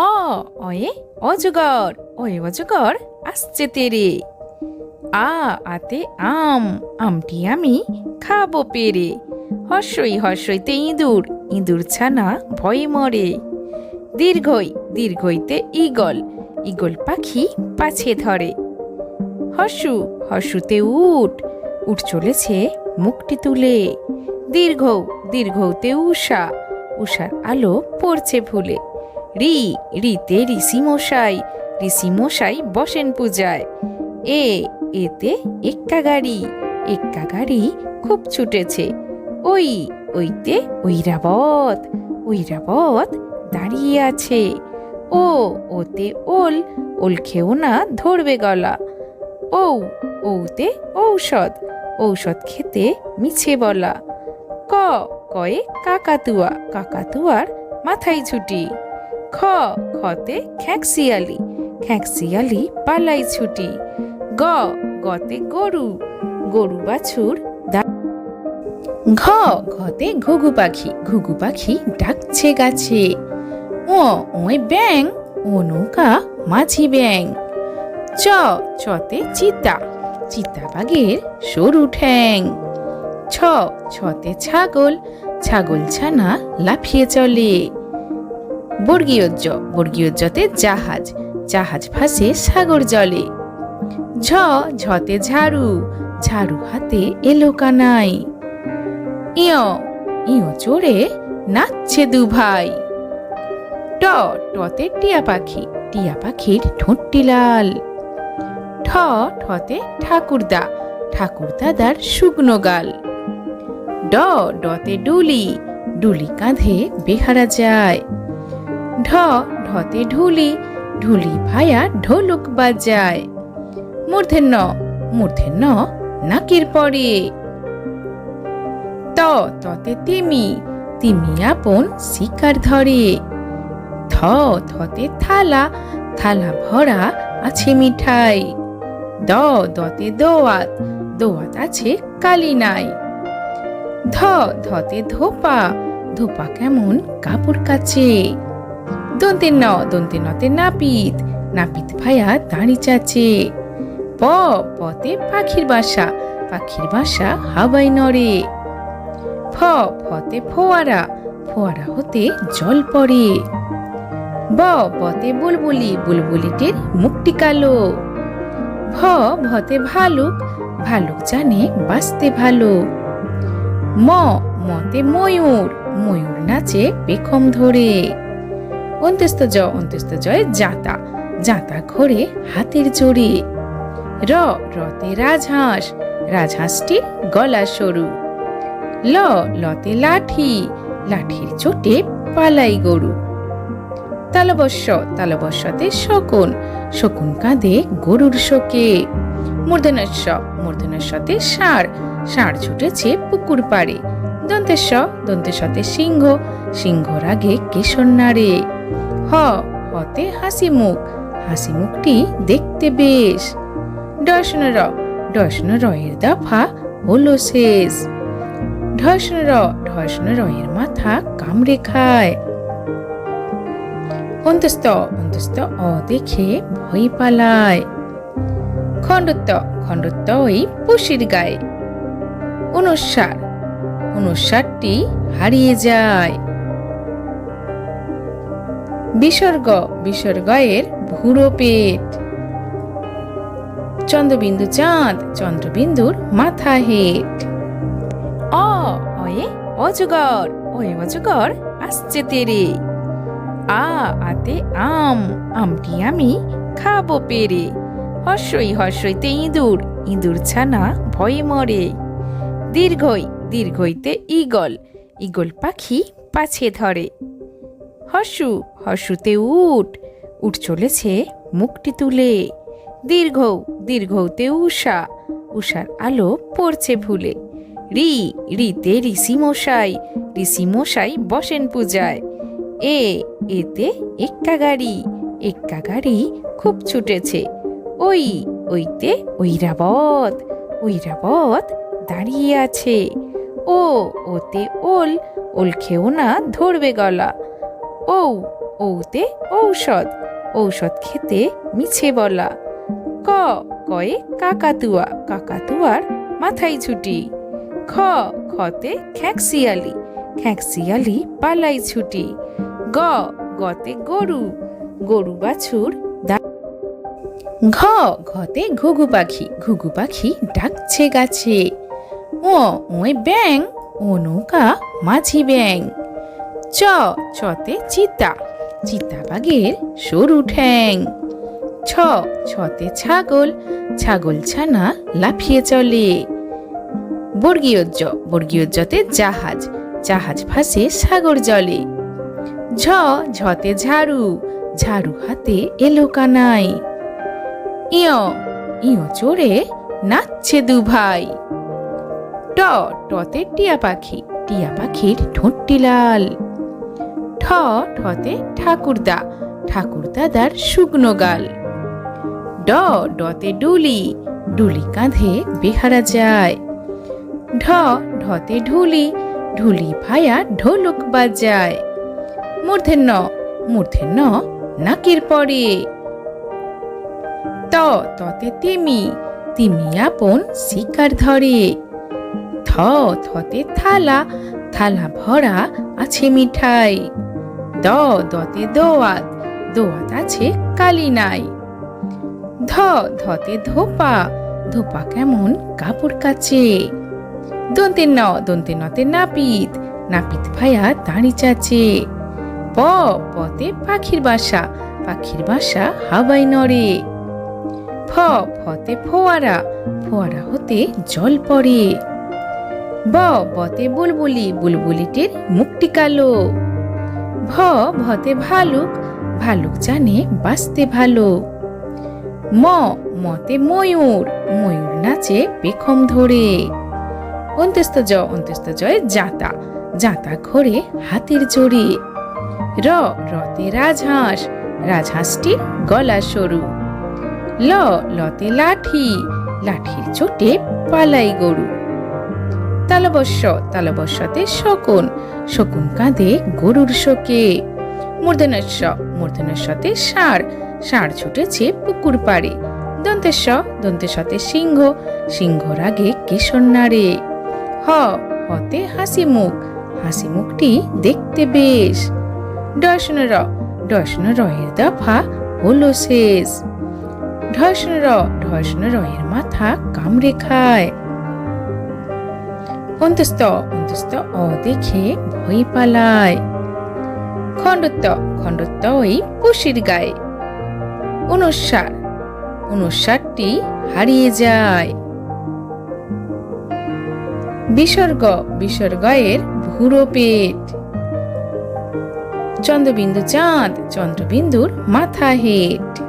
অ অয়ে অজগর ওয়ে অজগর আসছে তেরে আ আতে আম আমটি আমি খাব পেরে হর্ষই হর্ষইতে ইঁদুর ইঁদুর ছানা ভয়ে মরে দীর্ঘই দীর্ঘইতে ইগল ইগল পাখি পাছে ধরে হর্ষু হর্ষুতে উঠ উঠ চলেছে মুখটি তুলে দীর্ঘ দীর্ঘতে উষা উষার আলো পড়ছে ফুলে। রি, রিতে ঋষি মশাই ঋষি মশাই বসেন পূজায়। এ, এতে এক্কা গাড়ি এক্কা গাড়ি খুব ছুটেছে। ওই, ওইতে ঐরাবত ঐরাবত দাঁড়িয়ে আছে। ও, ওতে ওল ওল খেও না ধরবে গলা। ঔ, ঔতে ঔষধ ঔষধ খেতে মিছে বলা। ক, কয়ে কাকাতুয়া কাকাতুয়ার মাথায় ছুটি খ, খতে খ্যাঁকশিয়ালি খ্যাঁকশিয়ালি পালাই ছুটি। গ, গতে গরু গরু বাছুর ঘ, ঘতে ঘুঘু পাখি ঘুঘু পাখি ডাকছে গাছে। ও ওই ব্যাং ও নৌকা মাঝি ব্যাং চ, চতে চিতা চিতা বাঘের সরু ঠ্যাং। ছ, ছতে ছাগল ছাগল ছানা লাফিয়ে চলে। বর্গীয় জ জাহাজ জাহাজ ভাসে সাগর জলে। ঝ, ঝতে ঝাড়ু ঝাড়ু হাতে এলো কানাই। ইয় ইয় চড়ে নাচছে দু ভাই। ট, টতে টিয়া পাখি, টিয়া পাখির ঠোঁটটি লাল। ঠ, ঠতে ঠাকুরদা ঠাকুরদাদার শুকনো গাল। ড, ডতে ডুলি ডুলি কাঁধে বেহারা যায়। ঢ, ঢতে ঢুলি ঢুলি ভায়া ঢোলক বাজায়। মূর্ধন্য মূর্ধন্য নাকের পরে। ত, ততে তিমি তিমি আপন শিকার ধরে। থ থতে থালা থালা ভরা আছে মিঠাই। দ, দতে দোয়াত দোয়াত আছে কালি নাই। ধ, ধতে ধোপা ধোপা কেমন? কাপড় কাচে। দন্তে ন, দন্তে নতে নাপিত নাপিত ভাইয়া দাঁড়ি চাচে। প, পতে পাখির বাসা পাখির বাসা হাওয়াই নড়ে। ফ, ফতে ফোয়ারা ফোয়ারা হতে জল পড়ে। ব বতে বুলবুলি, বুলবুলিটির মুখটি কালো। ভ, ভতে ভালুক ভালুক জানে বাঁচতে ভালো। ম, মতে ময়ূর। ময়ূর নাচে পেখম ধরে। অন্ত্যস্ত জ অন্ত্যস্ত জয় জাতা জাতা ঘোরে হাতের জোরে। র, রতে রাজহাঁস। রাজহাঁসটি গলা সরু। ল, লতে লাঠি। লাঠির চোটে পালাই গরু। তালবস্য তালবস্যতে শকুন। শকুন কাঁধে গরুর শোকে। মূর্ধনস্য মূর্ধনস্যতে ষাঁড় ষাঁড় ছুটেছে পুকুর পাড়ে। দন্তেশ্ব দন্তেশ্বতে সিংহ সিংহর আগে কেশর নাড়ে। হ, হতে হাসি মুখ হাসি মুখটি দেখতে বেশ। দর্শন র দর্শন রয়ের দফা হলো শেষ। ঢসন র ঢসন রয়ের মাথা কামড়ে খায়। অন্তস্ত অন্তস্ত অ দেখে ভয় পালায়। খণ্ডত্ব খণ্ডত্ব ওই পুষির গায়ে। অনুসার, অনুসারটি হারিয়ে যায়। বিসর্গ, বিসর্গয়ের ভুরো পেট। চন্দ্রবিন্দু চাঁদ, চন্দ্রবিন্দুর মাথা হেট। অ, অয়ে অজগর ওয়ে অজগর আসছে তেরে। আ, আতে আম, আমটি আমি খাব পেরে। হর্ষই হর্ষইতে ইঁদুর। ইঁদুর ছানা ভয়ে মরে। দীর্ঘই দীর্ঘইতে ইগল ইগল পাখি পাছে ধরে। হর্ষু হর্ষুতে উঠ উঠ চলেছে মুখটি তুলে। দীর্ঘ দীর্ঘতে উষা উষার আলো পড়ছে ভুলে। রি, রিতে ঋষি মশাই। ঋষি মশাই বসেন পূজায়। এ, এতে এক্কা গাড়ি এক্কা গাড়ি খুব ছুটেছে। ওই, ওইতে ঐরাবত ঐরাবত দাঁড়িয়ে আছে। ও ও ওতে ওল ওল খেও না ধরবে গলা। ঔ, ঔতে ঔষধ ঔষধ খেতে মিছে বলা। ক, কয়ে কাকাতুয়া, কাকাতুয়ার মাথায় ছুটি। খ, খতে খ্যাঁকশিয়ালি খ্যাঁকশিয়ালি পালাই ছুটি। গ, গতে গরু গরু বাছুর ঘ, ঘতে ঘুঘু পাখি ঘুঘু পাখি ডাকছে গাছে। ও ওই ব্যাং ও নৌকা মাঝি ব্যাং চ চতে চিতা চিতা বাঘের সরু ঠ্যাং। ছ, ছতে ছাগল ছাগল ছানা লাফিয়ে চলে। বর্গীয় জ বর্গীয় জাহাজ জাহাজ ভাসে সাগর জলে। ঝ, ঝতে ঝাড়ু ঝাড়ু হাতে এলো কানাই ইয় ইয় চড়ে নাচছে দু ভাই ট, টতে টিয়া পাখি, টিয়া পাখির ঠোঁটটি লাল। ঠ ঠতে ঠাকুরদা, ঠাকুরদাদার শুকনো গাল। ড ডতে ডুলি ডুলি কাঁধে বেহারা যায়। ঢ, ঢতে ঢুলি ঢুলি ভায়া ঢোলক বাজায়। মূর্ধন্য মূর্ধন্য নাকের পরে। ত, ততে তিমি তিমি আপন শিকার ধরে। থ, থতে থালা থালা ভরা আছে মিঠাই। দ, দতে দোয়াত দোয়াত আছে কালি নাই। ধ, ধতে ধোপা ধোপা কেমন কাপড় কাচে। দন্তে ন, দন্তে নতে নাপিত নাপিত ভাইয়া দাঁড়ি চাচে। প, পতে পাখির বাসা পাখির বাসা হাওয়াই নড়ে। ফ ফতে ফোয়ারা ফোয়ারা হতে জল পড়ে। ব, বতে বুলবুলি, বুলবুলিটির মুখটি কালো। ভ, ভতে ভালুক ভালুক জানে বাঁচতে ভালো। ম, মতে ময়ূর ময়ূর নাচে পেখম ধরে। অন্ত্যস্ত জ অন্ত্যস্ত জয় জাতা জাতা ঘোরে হাতের জোরে। র, রতে রাজহাঁস রাজহাঁসটির গলা সরু। ল, লতে লাঠি, লাঠির চোটে পালাই গরু। তালবস্য তালবস্যতে শকুন শকুন কাঁধে গরুর শোকে। মূর্ধনস্য মূর্ধনস্যতে ষাঁড় ষাঁড় ছুটেছে পুকুর পাড়ে। দন্তেশ্ব দন্তেশ্বতে সিংহ সিংহ রাগে কেশর নাড়ে। হ, হতে হাসি মুখ, হাসি মুখটি দেখতে বেশ। ডর্শন র ডর্শন রয়ের দফা হলো শেষ। ঢর্ষণ র ঢর্ষণ রয়ের মাথা কামড়ে খায় অন্তস্ত অন্তস্ত অ দেখে ভয় পালায়। খণ্ডত্ব খণ্ডত্ব ওই পুষির গায়ে। অনুসার অনুসারটি হারিয়ে যায়। বিসর্গ, বিসর্গয়ের ভুরো পেট। চন্দ্রবিন্দু চাঁদ, চন্দ্রবিন্দুর মাথা হেট।